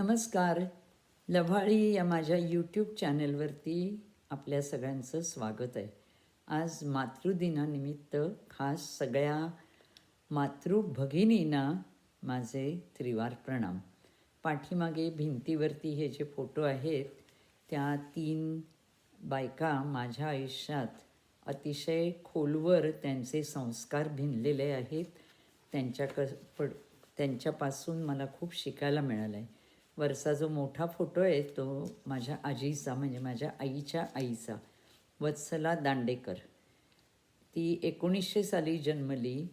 नमस्कार. लव्हाळी या माझ्या यूट्यूब चॅनलवरती आपल्या सगळ्यांचं स्वागत आहे. आज मातृदिनानिमित्त खास सगळ्या मातृभगिनींना माझे त्रिवार प्रणाम. पाठीमागे भिंतीवरती हे जे फोटो आहेत त्या तीन बायका माझ्या आयुष्यात अतिशय खोलवर त्यांचे संस्कार भिनलेले आहेत. त्यांच्या क पड त्यांच्यापासून मला खूप शिकायला मिळालं आहे वरचा जो मोठा फोटो आहे तो माझ्या आजीचा म्हणजे माझ्या आईच्या आईचा वत्सला दांडेकर. ती एकोणीसशे साली जन्मली.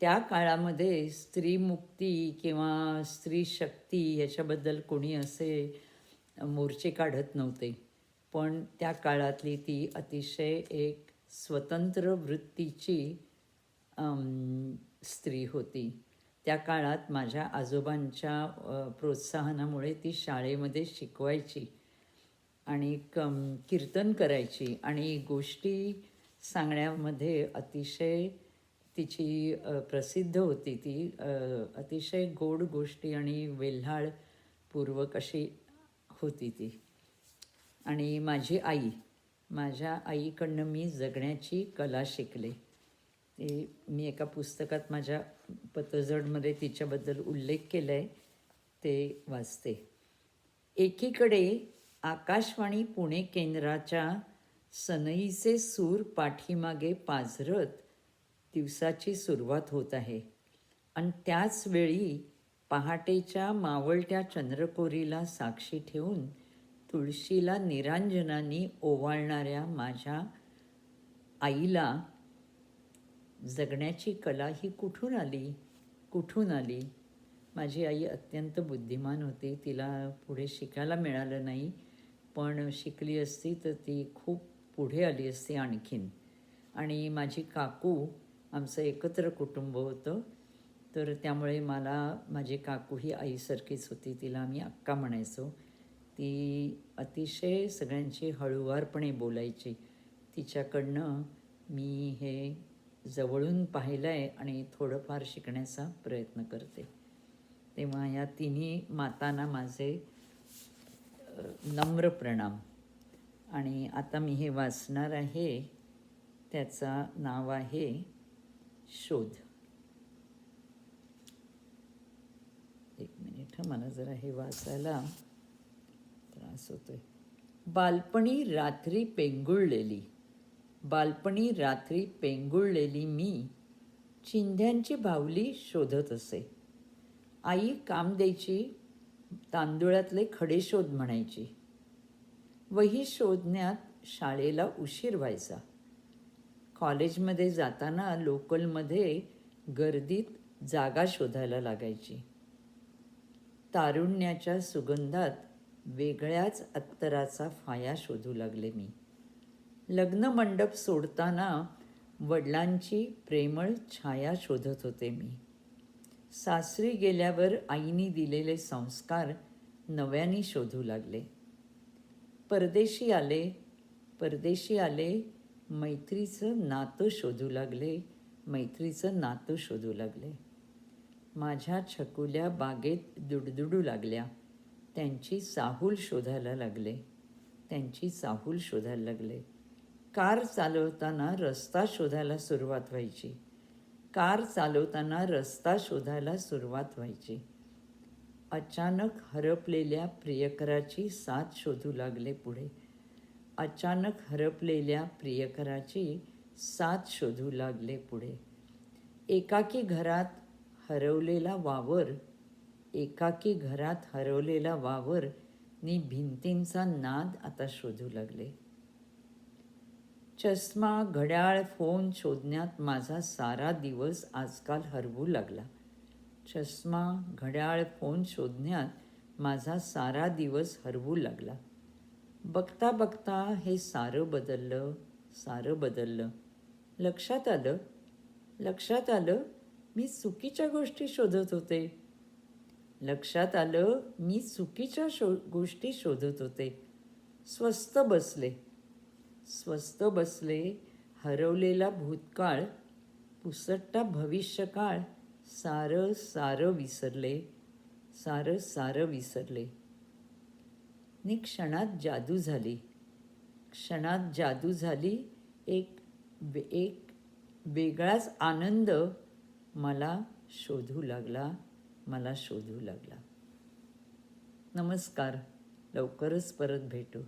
त्या काळामध्ये स्त्रीमुक्ती किंवा स्त्री शक्ती याच्याबद्दल कोणी असे मोर्चे काढत नव्हते. पण त्या काळातली ती अतिशय एक स्वतंत्र वृत्तीची स्त्री होती. त्या काळात माझ्या आजोबांच्या प्रोत्साहनामुळे ती शाळेमध्ये शिकवायची आणि कम कीर्तन करायची. आणि गोष्टी सांगण्यामध्ये अतिशय तिची प्रसिद्ध होती ती अतिशय गोड गोष्टी आणि वेल्हाळपूर्वक अशी होती ती. आणि माझी आई माझ्या आईकडनं मी जगण्याची कला शिकले. ते मी एका पुस्तकात माझ्या पतझडमध्ये तिच्याबद्दल उल्लेख केला आहे ते वाचते. एकीकडे आकाशवाणी पुणे केंद्राच्या सनईचे सूर पाठीमागे पाझरत दिवसाची सुरुवात होत आहे. आणि त्याचवेळी पहाटेच्या मावळत्या चंद्रकोरीला साक्षी ठेवून तुळशीला निरांजनानी ओवाळणाऱ्या माझ्या आईला जगण्याची कला ही कुठून आली? कुठून आली? माझी आई अत्यंत बुद्धिमान होती. तिला पुढे शिकायला मिळालं नाही. पण शिकली असती तर ती खूप पुढे आली असती आणखीन. आणि माझी काकू आमचं एकत्र कुटुंब होतं. तर त्यामुळे मला माझी काकू ही आईसारखीच होती. तिला आम्ही अक्का म्हणायचो. ती अतिशय सगळ्यांची हळुवारपणे बोलायची. तिच्याकडनं मी हे जवळून पाहिलं आहे आणि थोडंफार शिकण्याचा प्रयत्न करते. तेव्हा या तिन्ही मातांना माझे नम्र प्रणाम. आणि आता मी हे वाचणार आहे. त्याचा नाव आहे शोध. एक मिनिट मला जरा हे वाचायला त्रास होतोय. बालपणी रात्री पेंगुळलेली. बालपणी रात्री पेंगुळलेली मी चिंध्यांची भावली शोधत असे. आई काम द्यायची तांदुळातले खडे शोध म्हणायची. वही शोधण्यात शाळेला उशीर व्हायचा. कॉलेजमध्ये जाताना लोकलमध्ये गर्दीत जागा शोधायला लागायची. तारुण्याच्या सुगंधात वेगळ्याच अत्तराचा फाया शोधू लागले मी. लग्न मंडप सोडताना वडिलांची प्रेमळ छाया शोधत होते मी. सासरी गेल्यावर आईनी दिलेले संस्कार नव्याने शोधू लागले. परदेशी आले परदेशी आले मैत्रीचं नातं शोधू लागले मैत्रीचं नातं शोधू लागले. माझ्या छकुल्या बागेत दुडदुडू लागल्या. त्यांची चाहूल शोधायला लागले. त्यांची चाहूल शोधायला लागले. कार चालवताना रस्ता शोधायला सुरुवात व्हायची. कार चालवताना रस्ता शोधायला सुरुवात व्हायची. अचानक हरपलेल्या प्रियकराची साथ शोधू लागले पुढे. अचानक हरपलेल्या प्रियकराची साथ शोधू लागले पुढे. एकाकी घरात हरवलेला वावर एकाकी घरात हरवलेला वावर नि भिंतींचा नाद आता शोधू लागले. चष्मा घड्याळ फोन शोधण्यात माझा सारा दिवस आजकाल हरवू लागला. चष्मा घड्याळ फोन शोधण्यात माझा सारा दिवस हरवू लागला. बघता बघता हे सारं बदललं सारं बदललं. लक्षात आलं? लक्षात आलं मी चुकीच्या गोष्टी शोधत होते. लक्षात आलं मी चुकीच्या शो गोष्टी शोधत होते. स्वस्त बसले. स्वस्त बसले हरवलेला भूतकाळ पुसट्टा भविष्यकाळ सारं सारं विसरले सारं सारं विसरले. नि क्षणात जादू झाली. क्षणात जादू झाली एक एक वेगळाच आनंद मला शोधू लागला मला शोधू लागला. नमस्कार लवकरच परत भेटू.